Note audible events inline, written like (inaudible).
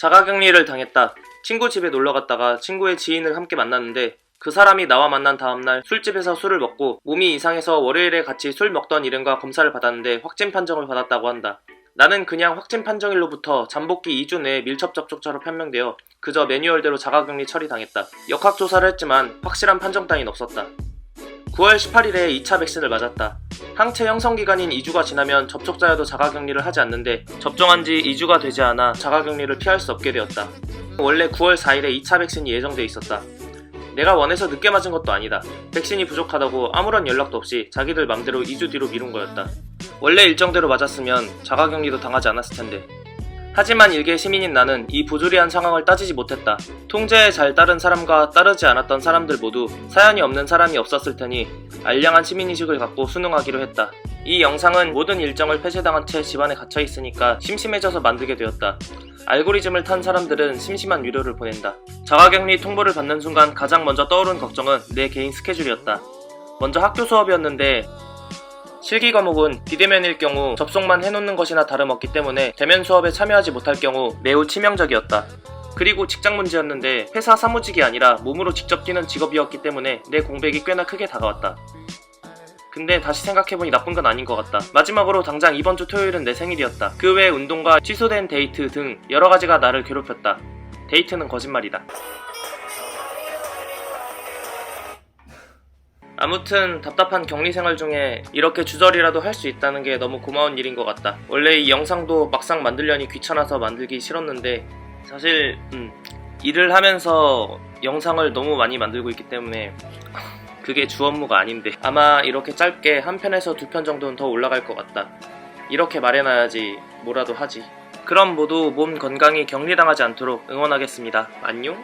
자가격리를 당했다. 친구 집에 놀러 갔다가 친구의 지인을 함께 만났는데 그 사람이 나와 만난 다음날 술집에서 술을 먹고 몸이 이상해서 월요일에 같이 술 먹던 일행과 검사를 받았는데 확진 판정을 받았다고 한다. 나는 그냥 확진 판정일로부터 잠복기 2주 내에 밀접 접촉자로 판명되어 그저 매뉴얼대로 자가격리 처리당했다. 역학조사를 했지만 확실한 판정 따윈 없었다. 9월 18일에 2차 백신을 맞았다. 항체 형성 기간인 2주가 지나면 접촉자여도 자가격리를 하지 않는데 접종한 지 2주가 되지 않아 자가격리를 피할 수 없게 되었다. 원래 9월 4일에 2차 백신이 예정돼 있었다. 내가 원해서 늦게 맞은 것도 아니다. 백신이 부족하다고 아무런 연락도 없이 자기들 맘대로 2주 뒤로 미룬 거였다. 원래 일정대로 맞았으면 자가격리도 당하지 않았을 텐데. 하지만 일개 시민인 나는 이 부조리한 상황을 따지지 못했다. 통제에 잘 따른 사람과 따르지 않았던 사람들 모두 사연이 없는 사람이 없었을 테니 알량한 시민의식을 갖고 순응하기로 했다. 이 영상은 모든 일정을 폐쇄당한 채 집안에 갇혀 있으니까 심심해져서 만들게 되었다. 알고리즘을 탄 사람들은 심심한 위로를 보낸다. 자가격리 통보를 받는 순간 가장 먼저 떠오른 걱정은 내 개인 스케줄이었다. 먼저 학교 수업이었는데 실기 과목은 비대면일 경우 접속만 해놓는 것이나 다름없기 때문에 대면 수업에 참여하지 못할 경우 매우 치명적이었다. 그리고 직장 문제였는데 회사 사무직이 아니라 몸으로 직접 뛰는 직업이었기 때문에 내 공백이 꽤나 크게 다가왔다. 근데 다시 생각해보니 나쁜 건 아닌 것 같다. 마지막으로 당장 이번 주 토요일은 내 생일이었다. 그 외 운동과 취소된 데이트 등 여러 가지가 나를 괴롭혔다. 데이트는 거짓말이다. 아무튼 답답한 격리 생활 중에 이렇게 주저리라도 할 수 있다는 게 너무 고마운 일인 것 같다. 원래 이 영상도 막상 만들려니 귀찮아서 만들기 싫었는데 사실 음, 일을 하면서 영상을 너무 많이 만들고 있기 때문에 (laughs) 그게 주 업무가 아닌데 아마 이렇게 짧게 한 편에서 두 편 정도는 더 올라갈 것 같다. 이렇게 말해놔야지 뭐라도 하지. 그럼 모두 몸 건강히 격리당하지 않도록 응원하겠습니다. 안녕?